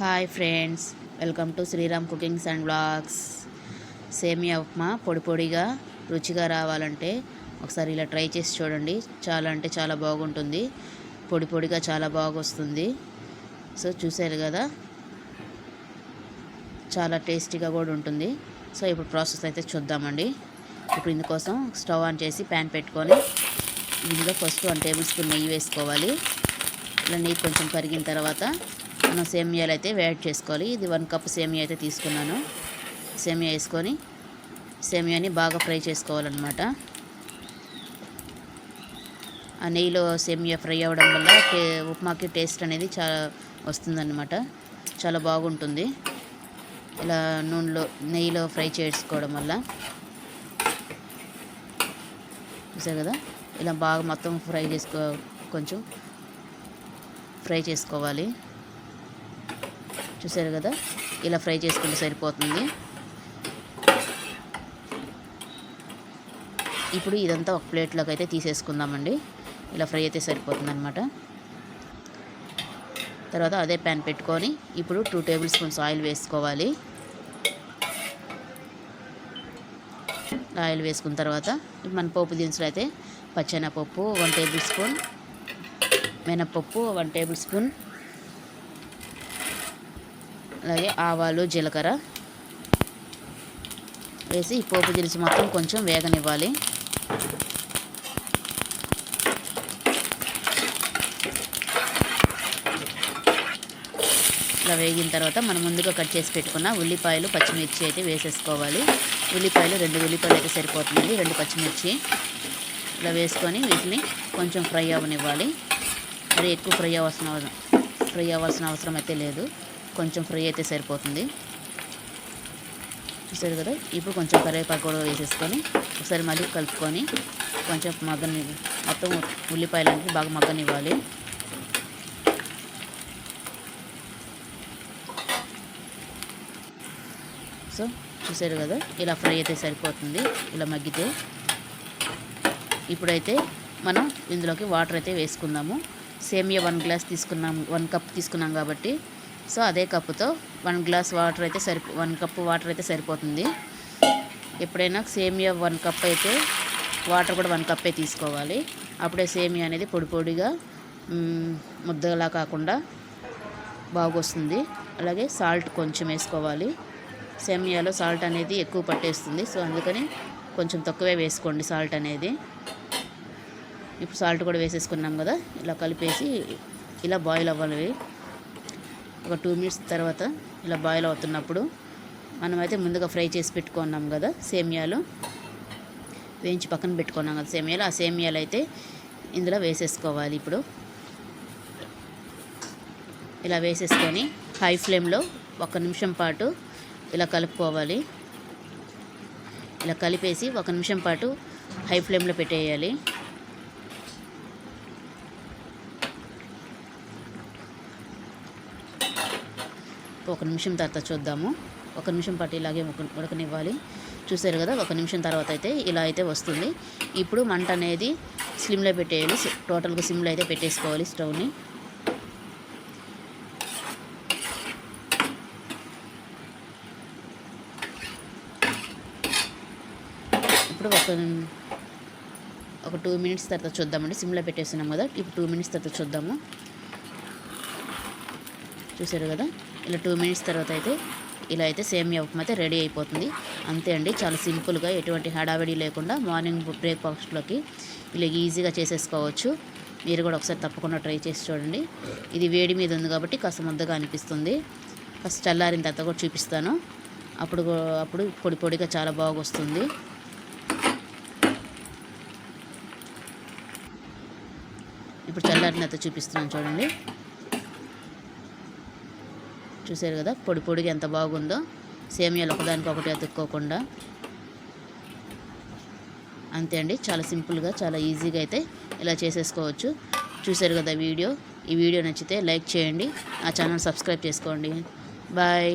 Hi friends welcome to Sriram cookings and blogs semiya upma పొడి పొడిగా రుచిగా రావాలంటే ఒకసారి ఇలా ట్రై చేసి చూడండి. చాలా అంటే చాలా బాగుంటుంది. పొడి పొడిగా చాలా బాగొస్తుంది. సో చూసారు కదా? చాలా టేస్టీగా కూడా ఉంటుంది. సో ఇప్పుడు ప్రాసెస్ అయితే చూద్దామండి. ఇప్పుడు ఇందుకోసం స్టవ్ ఆన్ చేసి ప్యాన్ పెట్టుకొని ఇందులో ఫస్ట్ వన్ టేబుల్ స్పూన్ నెయ్యి వేసుకోవాలి. ఇలా నెయ్యి కొంచెం కరిగిన తర్వాత మనం సేమియాలు అయితే యాడ్ చేసుకోవాలి. ఇది వన్ కప్ సేమియా అయితే తీసుకున్నాను. సేమియా వేసుకొని సేమియాని బాగా ఫ్రై చేసుకోవాలన్నమాట. ఆ నెయ్యిలో సేమియా ఫ్రై అవ్వడం వల్ల ఉప్మాకి టేస్ట్ అనేది చాలా వస్తుందన్నమాట. చాలా బాగుంటుంది. ఇలా నూనెలో నెయ్యిలో ఫ్రై చేసుకోవడం వల్ల. చూసారు కదా? ఇలా బాగా మొత్తం ఫ్రై చేసుకో కొంచెం ఫ్రై చేసుకోవాలి. చూసారు కదా? ఇలా ఫ్రై చేసుకుంటే సరిపోతుంది. ఇప్పుడు ఇదంతా ఒక ప్లేట్లోకి అయితే తీసేసుకుందామండి. ఇలా ఫ్రై అయితే సరిపోతుంది అనమాట తర్వాత అదే ప్యాన్ పెట్టుకొని ఇప్పుడు టూ టేబుల్ స్పూన్స్ ఆయిల్ వేసుకోవాలి. ఆయిల్ వేసుకున్న తర్వాత మన పోపు దినుసులు అయితే పచ్చెనపప్పు వన్ టేబుల్ స్పూన్ మినపప్పు వన్ టేబుల్ స్పూన్ అలాగే ఆవాలు జీలకర్ర వేసి ఈ పోపు దినుసు మొత్తం కొంచెం వేగనివ్వాలి. ఇలా వేగిన తర్వాత మనం ముందుగా కట్ చేసి పెట్టుకున్న ఉల్లిపాయలు పచ్చిమిర్చి అయితే వేసేసుకోవాలి. ఉల్లిపాయలు రెండు ఉల్లిపాయలు అయితే సరిపోతుంది రెండు పచ్చిమిర్చి. ఇలా వేసుకొని వీటిని కొంచెం ఫ్రై అవ్వనివ్వాలి. మరి ఎక్కువ ఫ్రై అవ్వాల్సిన ఫ్రై అవ్వాల్సిన అవసరం అయితే లేదు. కొంచెం ఫ్రై అయితే సరిపోతుంది. చూసారు కదా? ఇప్పుడు కొంచెం కరివేపాకు కూడా వేసేసుకొని ఒకసారి మళ్ళీ కలుపుకొని కొంచెం మగ్గని మొత్తం ఉల్లిపాయలకి బాగా మగ్గనివ్వాలి. సో చూసారు కదా? ఇలా ఫ్రై అయితే సరిపోతుంది. ఇలా మగ్గితే ఇప్పుడైతే మనం ఇందులోకి వాటర్ అయితే వేసుకుందాము. సేమియా వన్ గ్లాస్ తీసుకున్నాం వన్ కప్ తీసుకున్నాం కాబట్టి సో అదే కప్పుతో వన్ గ్లాస్ వాటర్ అయితే సరి వన్ కప్ వాటర్ అయితే సరిపోతుంది. ఎప్పుడైనా సేమియా వన్ కప్ అయితే వాటర్ కూడా వన్ కప్పే తీసుకోవాలి. అప్పుడే సేమియా అనేది పొడి పొడిగా ముద్దలా కాకుండా బాగొస్తుంది. అలాగే సాల్ట్ కొంచెం వేసుకోవాలి. సేమియాలో సాల్ట్ అనేది ఎక్కువ పట్టేస్తుంది. సో అందుకని కొంచెం తక్కువే వేసుకోండి సాల్ట్ అనేది. ఇప్పుడు సాల్ట్ కూడా వేసేసుకున్నాం కదా ఇలా కలిపేసి ఇలా బాయిల్ అవ్వాలి. ఒక టూ మినిట్స్ తర్వాత ఇలా బాయిల్ అవుతున్నప్పుడు మనమైతే ముందుగా ఫ్రై చేసి పెట్టుకున్నాం కదా సేమియాలు. వేయించి పక్కన పెట్టుకున్నాం కదా సేమియాలు. ఆ సేమియాలు అయితే ఇందులో వేసేసుకోవాలి ఇప్పుడు. ఇలా వేసేసుకొని హై ఫ్లేమ్లో ఒక నిమిషం పాటు ఇలా కలుపుకోవాలి. ఇలా కలిపేసి ఒక నిమిషం పాటు హై ఫ్లేమ్లో పెట్టేయాలి. ఒక నిమిషం తర్వాత చూద్దాము. ఒక నిమిషం పాటు ఇలాగే ఉడకనివ్వాలి చూసారు కదా ఒక నిమిషం తర్వాత అయితే ఇలా అయితే వస్తుంది. ఇప్పుడు మంట అనేది స్లిమ్లో పెట్టేయాలి. టోటల్గా సిమ్లో అయితే పెట్టేసుకోవాలి స్టవ్ని. ఇప్పుడు ఒక ఒక టూ మినిట్స్ తర్వాత చూద్దామండి. సిమ్లో పెట్టేస్తున్నాం కదా ఇప్పుడు టూ మినిట్స్ తర్వాత చూద్దాము. చూసారు కదా? ఇలా టూ మినిట్స్ తర్వాత అయితే ఇలా అయితే సేమియా ఉప్మా అయితే రెడీ అయిపోతుంది. అంతే అండి చాలా సింపుల్గా ఎటువంటి హడావిడి లేకుండా మార్నింగ్ బ్రేక్ఫాస్ట్లోకి ఇలా ఈజీగా చేసేసుకోవచ్చు. మీరు కూడా ఒకసారి తప్పకుండా ట్రై చేసి చూడండి. ఇది వేడి మీద ఉంది కాబట్టి కాస్త ముద్దగా అనిపిస్తుంది. కాస్త చల్లారిన తర్వాత కూడా చూపిస్తాను. అప్పుడు అప్పుడు పొడి పొడిగా చాలా బాగా వస్తుంది ఇప్పుడు చల్లారిన తర్వాత చూపిస్తున్నాను చూడండి. చూసారు కదా పొడి పొడిగా ఎంత బాగుందో. సేమియాలు ఒకదానికి ఒకటి అతుక్కోకుండా. అంతే అండి చాలా సింపుల్గా చాలా ఈజీగా అయితే ఇలా చేసేసుకోవచ్చు. చూసారు కదా వీడియో ఈ వీడియో నచ్చితే లైక్ చేయండి నా ఛానల్ సబ్స్క్రైబ్ చేసుకోండి. బాయ్.